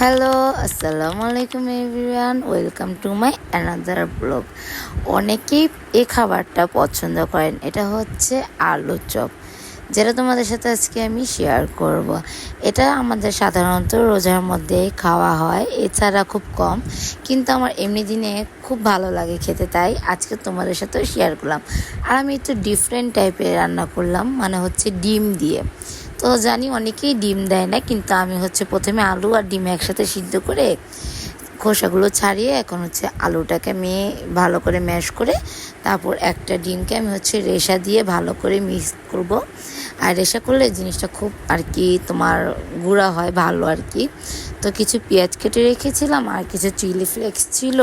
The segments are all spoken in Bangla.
হ্যালো আসসালামু আলাইকুম everyone welcome to my another blog অনেকেই এই খাবারটা পছন্দ করেন। এটা হচ্ছে আলু চপ, যেটা তোমাদের সাথে আজকে আমি শেয়ার করব। এটা আমাদের সাধারণত রোজার মধ্যে খাওয়া হয়, এছাড়া খুব কম, কিন্তু আমার এমনি দিনে খুব ভালো লাগে খেতে, তাই আজকে তোমাদের সাথেও শেয়ার করলাম। আর আমি একটু ডিফারেন্ট টাইপের রান্না করলাম মানে হচ্ছে ডিম দিয়ে। তো জানি অনেকেই ডিম দেয় না, কিন্তু আমি হচ্ছে প্রথমে আলু আর ডিম একসাথে সিদ্ধ করে খোসাগুলো ছাড়িয়ে এখন হচ্ছে আলুটাকে আমি ভালো করে ম্যাশ করে তারপর একটা ডিমকে আমি হচ্ছে রেশা দিয়ে ভালো করে মিক্স করব। আর রেশা করলে জিনিসটা খুব আর কি তোমার গুঁড়া হয়, ভালো আর কি। তো কিছু পেঁয়াজ কেটে রেখেছিলাম আর কিছু চিলি ফ্লেক্স ছিল।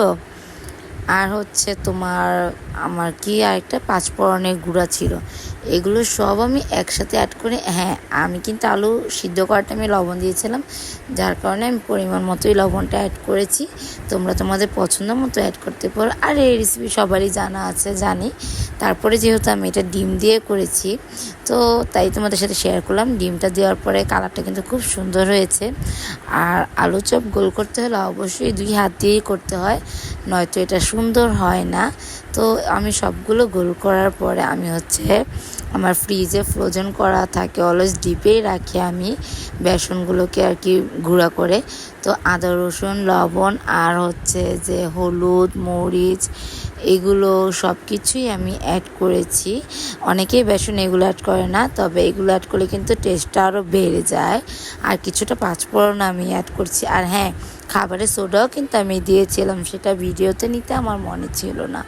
আর হচ্ছে তোমার, আমার কি আরেকটা পাঁচফোড়নের গুঁড়া ছিল। এগুলো সব আমি একসাথে অ্যাড করে হ্যাঁ আমি কিন্তু আলু সিদ্ধ করাটা আমি লবণ দিয়েছিলাম। যার কারণে আমি পরিমাণ মতোই লবণটা অ্যাড করেছি। তোমরা তোমাদের পছন্দ মতো অ্যাড করতে পারো। আর এই রেসিপি সবারই জানা আছে, জানি। তারপরে যেহেতু আমি এটা ডিম দিয়ে করেছি, তো তাই তোমাদের সাথে শেয়ার করলাম। ডিমটা দেওয়ার পরে কালারটা কিন্তু খুব সুন্দর হয়েছে। আর আলু চপ গোল করতে হলে অবশ্যই দুই হাত দিয়েই করতে হয়। নয়তো এটা সুন্দর হয় না। তো আমি সবগুলো গোল করার পরে আমি হচ্ছে আমার ফ্রিজে ফ্রোজেন করা থাকে অলওয়েজ ডিপেই রাখি আমি। বেসনগুলোকে আর কি গুঁড়া করে। তো আদা, রসুন, লবণ আর হচ্ছে যে হলুদ, মরিচ এগুলো সব কিছুই আমি অ্যাড করেছি। অনেকেই বেসন এগুলো অ্যাড করে না, তবে এগুলো অ্যাড করলে কিন্তু টেস্টটা আরও বেড়ে যায়। আর কিছুটা পাঁচফোড়ন আমি অ্যাড করছি। আর হ্যাঁ খাবারের সোডাও কিন্তু আমি দিয়েছিলাম, সেটা ভিডিওতে নিতে আমার মনে ছিল না।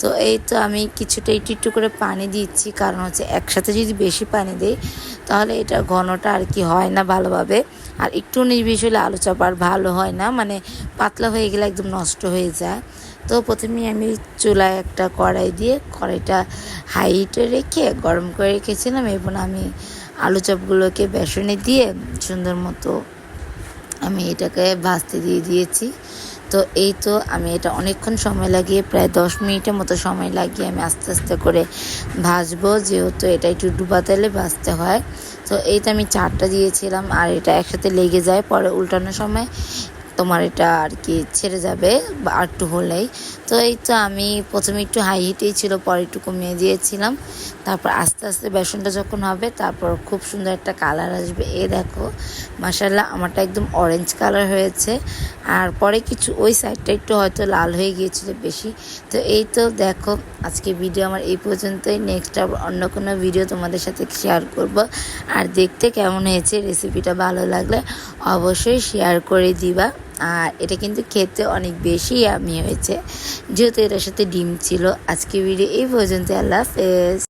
তো এই তো আমি কিছুটা একটু একটু করে পানি দিচ্ছি, কারণ হচ্ছে একসাথে যদি বেশি পানি দিই, তাহলে এটা ঘনটা আর কি হয় না ভালোভাবে। আর একটু নির্বিষ হলে আলু চপ আর ভালো হয় না মানে পাতলা হয়ে গেলে একদম নষ্ট হয়ে যায়। তো প্রথমেই আমি চুলায় একটা কড়াই দিয়ে কড়াইটা হাইটে রেখে, গরম করে রেখেছিলাম, এবং আমি আলু চপগুলোকে বেসনে দিয়ে সুন্দর মতো আমি এটাকে ভাজতে দিয়ে দিয়েছি। তো এই তো আমি এটা অনেকক্ষণ সময় লাগিয়ে, প্রায় দশ মিনিটের মতো সময় লাগিয়ে আমি আস্তে আস্তে করে ভাজবো। যেহেতু এটা একটু ডুবা তেলে ভাজতে হয়। তো এই তো আমি চারটা দিয়েছিলাম আর এটা একসাথে লেগে যায় পরে উল্টানোর সময়। তোমার এটা আর কি ছেড়ে যাবে আর একটু হলেই। তো এই তো আমি প্রথমে একটু হাই হিটেই ছিল, পরে একটু কমিয়ে দিয়েছিলাম। তারপর আস্তে আস্তে বেসনটা যখন হবে, তারপর খুব সুন্দর একটা কালার আসবে। এ দেখো মাসাল্লাহ আমারটা একদম অরেঞ্জ কালার হয়েছে। আর পরে কিছু, ওই সাইডটা একটু হয়তো লাল হয়ে গিয়েছিল বেশি। তো এই তো দেখো আজকে ভিডিও আমার এই পর্যন্তই। নেক্সট আবার অন্য কোনো ভিডিও তোমাদের সাথে শেয়ার করব। আর দেখতে কেমন হয়েছে রেসিপিটা ভালো লাগলে অবশ্যই শেয়ার করে দিবা। আর এটা কিন্তু খেতে অনেক বেশি আমি হয়েছে। যেহেতু এটার সাথে ডিম ছিল আজকে ভিডিও এই পর্যন্ত আল্লাহ হাফেজ।